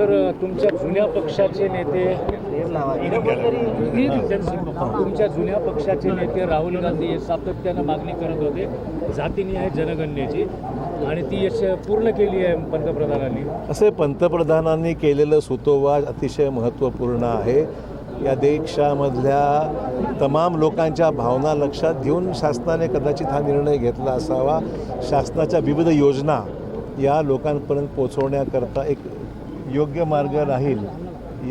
Sir तुमच्या जुन्या पक्षाचे नेते तुमच्या जुन्या पक्षाचे नेते राहुल गांधी हे सातत्यानं मागणी करत होते. जातीनिहाय जनगणनेची. आणि ती यश पूर्ण केली आहे पंतप्रधानांनी. असे पंतप्रधानांनी केलेलं सुतोवाच अतिशय महत्त्वपूर्ण आहे. या देशामधल्या तमाम लोकांच्या भावना लक्षात घेऊन शासनाने कदाचित हा निर्णय घेतला असावा. शासनाच्या विविध योजना या लोकांपर्यंत पोचवण्याकरता एक योग्य मार्ग राहील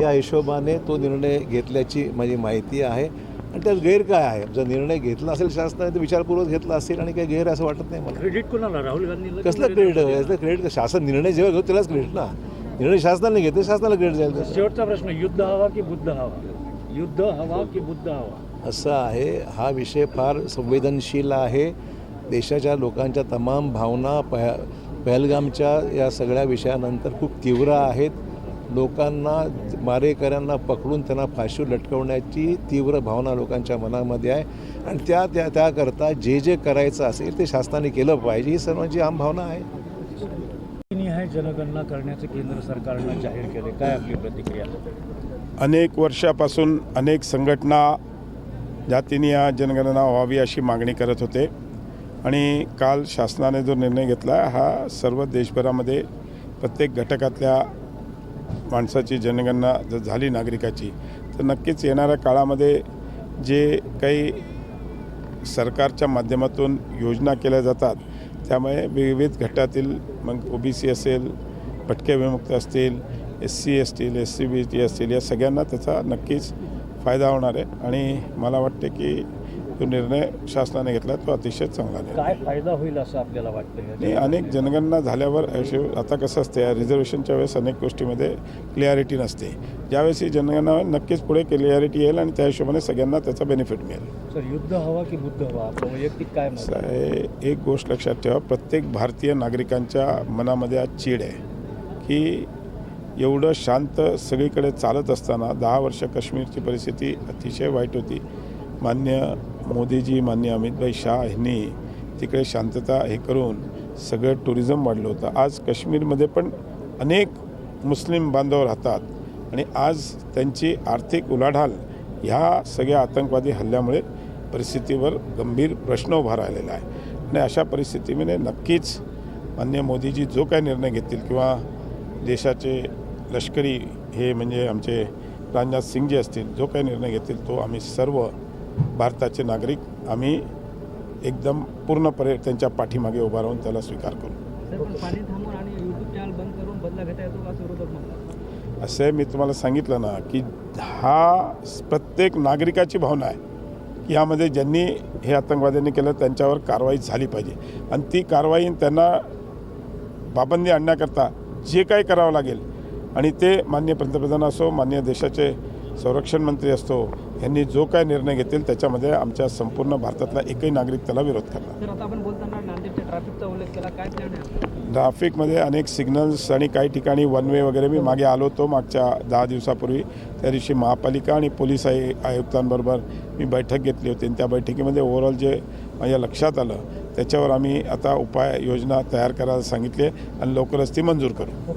या हिशोबाने तो निर्णय घेतल्याची माझी माहिती आहे. आणि त्यात गैर काय आहे? जर निर्णय घेतला असेल शासनाने तर विचारपूर्वक घेतला असेल आणि काही गैर असं वाटत नाही मला. क्रेडिट कोणाला? राहुल गांधीला कसलं क्रेडिट याचं क्रेडिट शासन निर्णय जेव्हा घेऊ त्यालाच क्रेडिट ना. निर्णय शासनाने घेते शासनाला क्रेडिट जाईल. शेवटचा प्रश्न युद्ध हवा की बुद्ध हवा? युद्ध हवा की बुद्ध हवा? असं आहे. हा विषय फार संवेदनशील आहे. देशाच्या लोकांच्या तमाम भावना पहलगामच्या या सगळ्या विषयानंतर खूप तीव्र आहेत. लोकांना मारेकऱ्यांना पकडून त्यांना फाशीवर लटकवण्याची तीव्र भावना लोकांच्या मनामध्ये आहे. आणि त्या त्या त्याकरता जे जे करायचं असेल ते शासनाने केलं पाहिजे. ही सर्वांची आम भावना आहे. जनगणना करण्याचे केंद्र सरकारनं जाहीर केले काय आपली प्रतिक्रिया? अनेक वर्षापासून अनेक संघटना जातीनिया जनगणना व्हावी अशी मागणी करत होते. आणि काल शासनाने जो निर्णय घेतला हा सर्व देशभरामध्ये प्रत्येक घटकातल्या माणसाची जनगणना जर झाली नागरिकाची तर नक्कीच येणाऱ्या काळामध्ये जे काही सरकारच्या माध्यमातून योजना केल्या जातात त्यामुळे विविध गटातील मग ओ बी सी असेल भटके विमुक्त असतील एस सी असतील एस सी बी टी असतील या सगळ्यांना त्याचा नक्कीच फायदा होणार आहे. आणि मला वाटते की जो निर्णय शासनाने घेतला तो अतिशय चांगला काय फायदा होईल असं आपल्याला वाटतं आणि अनेक जनगणना झाल्यावर आता कसं असते रिझर्वेशनच्या वेळेस अनेक गोष्टीमध्ये क्लिअरिटी नसते. ज्यावेळेस ही जनगणना नक्कीच पुढे क्लिअरिटी येईल आणि त्या हिशोबाने सगळ्यांना त्याचा बेनिफिट मिळेल. सर युद्ध हवा की बुद्ध हवा? वैयक्तिक काय एक गोष्ट लक्षात ठेवा प्रत्येक भारतीय नागरिकांच्या मनामध्ये आज चीड आहे की एवढं शांत सगळीकडे चालत असताना दहा वर्ष काश्मीरची परिस्थिती अतिशय वाईट होती. मान्य मोदीजी मान्य अमितभाई शाह यांनी तिकडे शांतता हे करून सगळं टुरिझम वाढलं होतं. आज काश्मीरमध्ये पण अनेक मुस्लिम बांधव राहतात आणि आज त्यांची आर्थिक उलाढाल ह्या सगळ्या आतंकवादी हल्ल्यामुळे परिस्थितीवर गंभीर प्रश्न उभा राहिलेला आहे. आणि अशा परिस्थितीमध्ये नक्कीच मान्य मोदीजी जो काय निर्णय घेतील किंवा देशाचे लष्करी हे म्हणजे आमचे राजनाथ सिंग जे असतील जो काही निर्णय घेतील तो आम्ही सर्व भारताचे नागरिक आम्ही एकदम पूर्णपणे त्यांच्या पाठीमागे उभा राहून त्याला स्वीकार करू. असं मी तुम्हाला सांगितलं ना की हा प्रत्येक नागरिकाची भावना आहे की यामध्ये ज्यांनी हे आतंकवाद्यांनी केलं त्यांच्यावर कारवाई झाली पाहिजे. आणि ती कारवाई त्यांना पाबंदी आणण्याकरता जे काही करावं लागेल आणि ते मान्य पंतप्रधान असो मान्य देशाचे संरक्षण मंत्री असतो यांनी जो काय निर्णय घेतील त्याच्यामध्ये आमच्या संपूर्ण भारतातला एकही नागरिक त्याला विरोध करणार. ट्राफिकमध्ये अनेक सिग्नल्स आणि काही ठिकाणी वन वे वगैरे मी मागे आलो होतो मागच्या दहा दिवसापूर्वी. त्या दिवशी महापालिका आणि पोलीस आय आयुक्तांबरोबर मी बैठक घेतली होती आणि त्या बैठकीमध्ये ओव्हरऑल जे माझ्या लक्षात आलं त्याच्यावर आम्ही आता उपाय योजना तयार करायला सांगितली आणि लवकरच ती मंजूर करू.